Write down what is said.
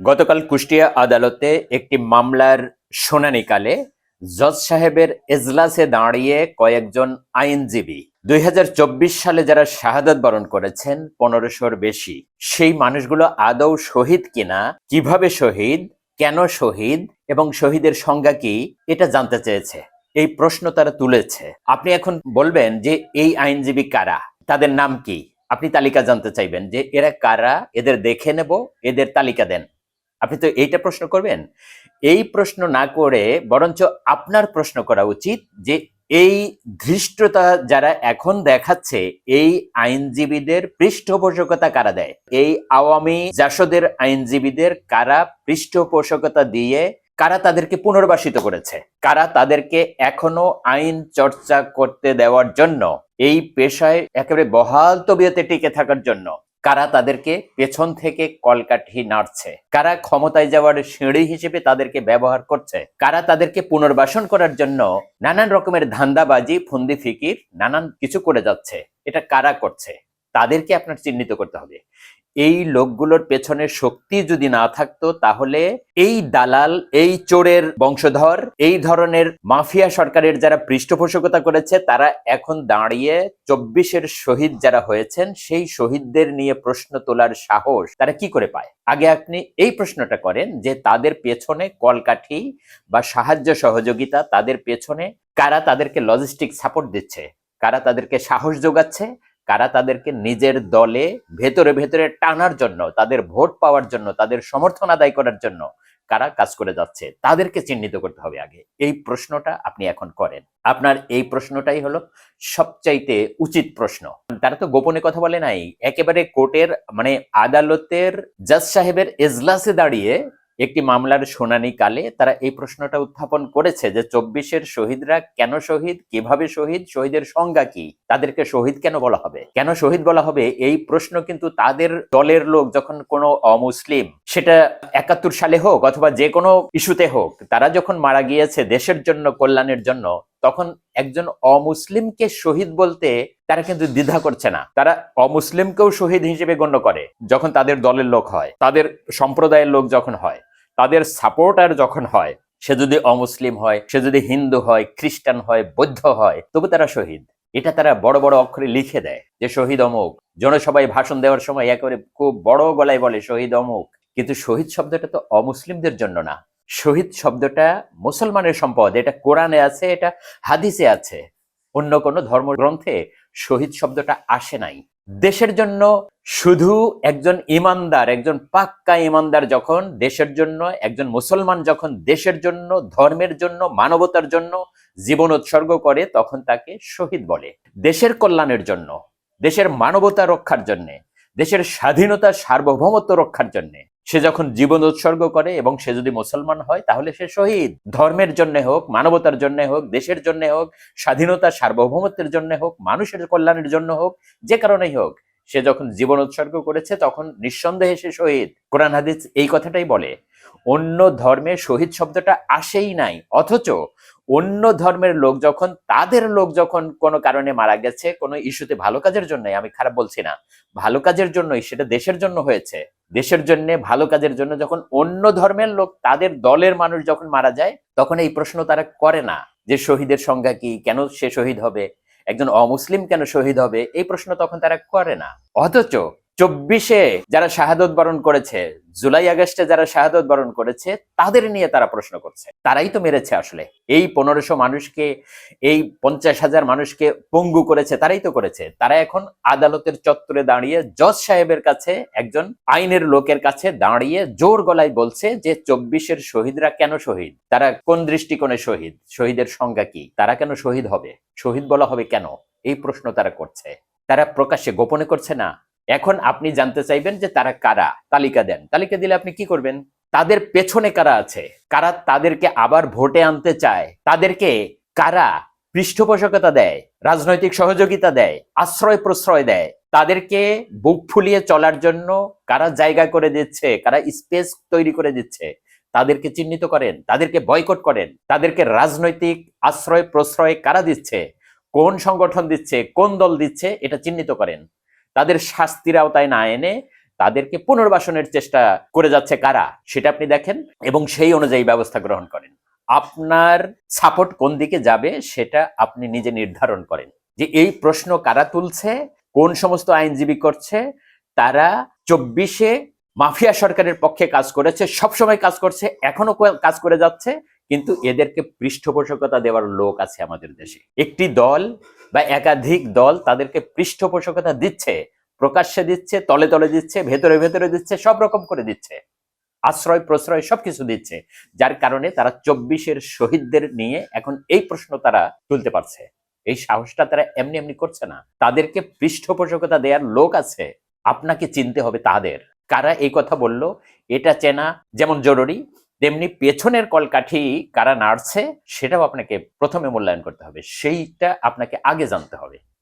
গতকাল কুষ্টিয়া আদালতে একটি মামলার শুনানিকালে জজ সাহেবের এজলাসে দাঁড়িয়ে কয়েকজন আইনজীবী দুই হাজার চব্বিশ সালে যারা শাহাদাত বরণ করেছেন, পনেরোশোর বেশি, সেই মানুষগুলো আদৌ শহীদ কিনা, কীভাবে শহীদ, কেন শহীদ এবং শহীদের সংজ্ঞা কি, এটা জানতে চেয়েছে। এই প্রশ্ন তারা তুলেছে। আপনি এখন বলবেন যে এই আইনজীবী কারা? তাদের নাম কি? আপনি তালিকা জানতে চাইবেন যে এরা কারা? এদের দেখে নেব, এদের তালিকা দেন। আপনি তো এইটা প্রশ্ন করবেন? এই প্রশ্ন না করে বরঞ্চ আপনার প্রশ্ন করা উচিত যে এই ধৃষ্টতা যারা এখন দেখাচ্ছে, এই আইনজীবীদের পৃষ্ঠপোষকতা কারা দেয়? এই আওয়ামী জাসদের আইনজীবীদের কারা পৃষ্ঠপোষকতা দিয়ে কারা তাদেরকে পুনর্বাসিত করেছে? কারা তাদেরকে এখনও আইন চর্চা করতে দেওয়ার জন্য, এই পেশায় একেবারে বহাল তবিয়তে টিকে থাকার জন্য কারা তাদেরকে পেছন থেকে কলকাঠি নাড়ছে? কারা ক্ষমতায় যাওয়ার সিঁড়ি হিসেবে তাদেরকে ব্যবহার করছে? কারা তাদেরকে পুনর্বাসন করার জন্য নানান রকমের ধান্দাবাজি, ফন্দি ফিকির, নানান কিছু করে যাচ্ছে? এটা কারা করছে? তাদেরকে আপনার চিহ্নিত করতে হবে। এই লোকগুলোর পেছনে শক্তি যদি না থাকতো, তাহলে এই দালাল, এই চোরের বংশধর, এই ধরনের মাফিয়া সরকারের যারা পৃষ্ঠপোষকতা করেছে, তারা এখন দাঁড়িয়ে চব্বিশের শহীদ যারা হয়েছেন, সেই শহীদদের নিয়ে প্রশ্ন তোলার সাহস তারা কি করে পায়? আগে আপনি এই প্রশ্নটা করেন যে তাদের পেছনে কলকাঠি বা সাহায্য সহযোগিতা, তাদের পেছনে কারা তাদেরকে লজিস্টিক সাপোর্ট দিচ্ছে? কারা তাদেরকে সাহস যোগাচ্ছে? কারা তাদেরকে নিজের দলে ভেতরে ভেতরে টানার জন্য, তাদের ভোট পাওয়ার জন্য, তাদের সমর্থন আদায় করার জন্য কারা কাজ করে যাচ্ছে, তাদেরকে চিহ্নিত করতে হবে আগে। এই প্রশ্নটা আপনি এখন করেন। আপনার এই প্রশ্নটাই হলো সবচাইতে উচিত প্রশ্ন। তারা তো গোপনে কথা বলে নাই। একেবারে কোর্টের মানে আদালতের জাজ সাহেবের এজলাসে দাঁড়িয়ে একটি মামলার শুনানি কালে তারা এই প্রশ্নটা উত্থাপন করেছে যে চব্বিশের শহীদরা কেন শহীদ, কীভাবে শহীদ, শহীদের সংজ্ঞা কি? তাদেরকে শহীদ কেন বলা হবে? কেন শহীদ বলা হবে? এই প্রশ্ন কিন্তু তাদের দলের লোক, যখন কোনো অমুসলিম, সেটা একাত্তর সালে হোক অথবা যে কোনো ইস্যুতে হোক, তারা যখন মারা গিয়েছে দেশের জন্য, কল্যাণের জন্য, তখন একজন অমুসলিমকে শহীদ বলতে তারা কিন্তু দ্বিধা করছে না। তারা অমুসলিমকেও শহীদ হিসেবে গণ্য করে, যখন তাদের দলের লোক হয়, তাদের সম্প্রদায়ের লোক যখন হয়। তাদের সাপোর্টার যখন হয়, সে যদি অমুসলিম হয়, সে যদি হিন্দু হয়, খ্রিস্টান হয়, বৌদ্ধ হয়, তবু তারা শহীদ। এটা তারা বড় বড় অক্ষরে লিখে দেয় যে শহীদ অমুক। জনসভায় ভাষণ দেওয়ার সময় একেবারে খুব বড় গলায় বলে শহীদ অমুক। কিন্তু শহীদ শব্দটা তো অমুসলিমদের জন্য না। শহীদ শব্দটা মুসলমানের সম্পদ। এটা কোরআনে আছে, এটা হাদিসে আছে। অন্য কোনো ধর্মগ্রন্থে শহীদ শব্দটা আসে নাই। দেশের জন্য শুধু একজন ইমানদার, একজন পাক্কা ইমানদার যখন দেশের জন্য, একজন মুসলমান যখন দেশের জন্য, ধর্মের জন্য, মানবতার জন্য জীবন উৎসর্গ করে, তখন তাকে শহীদ বলে। দেশের কল্যাণের জন্য, দেশের মানবতা রক্ষার জন্যে, দেশের স্বাধীনতা সার্বভৌমত্ব রক্ষার জন্য। সে যখন জীবন উৎসর্গ করে এবং সে যদি মুসলমান হয়, তাহলে সে শহীদ। ধর্মের জন্য হোক, মানবতার জন্য হোক, দেশের জন্য হোক, স্বাধীনতা, সার্বভৌমত্বের জন্য হোক, মানুষের কল্যাণের জন্য হোক, যে কারণেই হোক, সে যখন জীবন উৎসর্গ করেছে, তখন নিঃসন্দেহে সে শহীদ। কোরআন হাদিস এই কথাটাই বলে, অন্য ধর্মে শহীদ শব্দটা আসেই নাই, অথচ অন্য ধর্মের লোক যখন, তাদের লোক যখন কোনো কারণে মারা গেছে, কোনো ইস্যুতে ভালো কাজের জন্যই, আমি খারাপ বলছি না, ভালো কাজের জন্যই, সেটা দেশের জন্য হয়েছে। দেশের জন্য, ভালো কাজের জন্য যখন অন্য ধর্মের লোক, তাদের দলের মানুষ যখন মারা যায়, তখন এই প্রশ্ন তারা করে না যে শহীদের সংজ্ঞা কি, কেন সে শহীদ হবে? একজন অমুসলিম কেন শহীদ হবে? এই প্রশ্ন তখন তারা করে না। অথচ চব্বিশে যারা শাহাদত বরণ করেছে, জুলাই আগস্টে যারা শাহাদত বরণ করেছে, তাদের নিয়ে তারা প্রশ্ন করছে। তারাই তো মেরেছে আসলে। এই পনেরোশো মানুষকে, এই পঞ্চাশ হাজার মানুষকে পঙ্গু করেছে, তারাই তো করেছে। তারা এখন আদালতের চত্বরে দাঁড়িয়ে জজ সাহেবের কাছে, একজন আইনের লোকের কাছে দাঁড়িয়ে জোর গলায় বলছে যে, চব্বিশের শহীদরা কেন শহীদ? তারা কোন দৃষ্টিকোণে শহীদ? শহীদের সংজ্ঞা কি? তারা কেন শহীদ হবে? শহীদ বলা হবে কেন? এই প্রশ্ন তারা করছে। তারা প্রকাশ্যে গোপনে করছে না? এখন আপনি জানতে চাইবেন যে তারা কারা? তালিকা দেন। তালিকা দিলে আপনি কি করবেন? তাদের পেছনে কারা আছে? কারা তাদেরকে আবার ভোটে আনতে চায়? তাদেরকে কারা পৃষ্ঠপোষকতা দেয়? রাজনৈতিক সহযোগিতা দেয়? আশ্রয় প্রশ্রয় দেয়? তাদেরকে বুক ফুলিয়ে চলার জন্য কারা জায়গা করে দিচ্ছে? কারা স্পেস তৈরি করে দিচ্ছে? তাদেরকে চিহ্নিত করেন, তাদেরকে বয়কট করেন, তাদেরকে রাজনৈতিক আশ্রয় প্রশ্রয় কারা দিচ্ছে? কোন সংগঠন দিচ্ছে? কোন দল দিচ্ছে? এটা চিহ্নিত করেন। তাদের শাস্তির আওতায় না এনে তাদেরকে পুনর্বাসনের চেষ্টা করে যাচ্ছে কারা, সেটা আপনি দেখেন এবং সেই অনুযায়ী ব্যবস্থা গ্রহণ করেন। আপনার সাপোর্ট কোন দিকে যাবে সেটা আপনি নিজে নির্ধারণ করেন যে এই প্রশ্ন কারা তুলছে, কোন সমস্ত আইনজীবী করছে, তারা চব্বিশে মাফিয়া সরকারের পক্ষে কাজ করেছে, সবসময় কাজ করছে এখনও কাজ করে যাচ্ছে কিন্তু এদেরকে পৃষ্ঠপোষকতা দেওয়ার লোক আছে আমাদের দেশে। একটি দল বা একাধিক দল তাদেরকে পৃষ্ঠপোষকতা দিচ্ছে, প্রকাশ্যে দিচ্ছে, তলে তলে দিচ্ছে, ভেতরে ভেতরে দিচ্ছে, সব রকম করে দিচ্ছে। আশ্রয় প্রশ্রয় সবকিছু দিচ্ছে, যার কারণে তারা চব্বিশের শহীদদের নিয়ে এখন এই প্রশ্ন তারা তুলতে পারছে। এই সাহসটা তারা এমনি এমনি করছে না। তাদেরকে পৃষ্ঠপোষকতা দেওয়ার লোক আছে, আপনাকে চিনতে হবে তাদের। কারা এই কথা বলল, এটা চেনা যেমন জরুরি তেমনি পেছনের কলকাঠি কারা নাড়ছে, সেটাও আপনাকে প্রথমে মূল্যায়ন করতে হবে। সেইটা আপনাকে আগে জানতে হবে।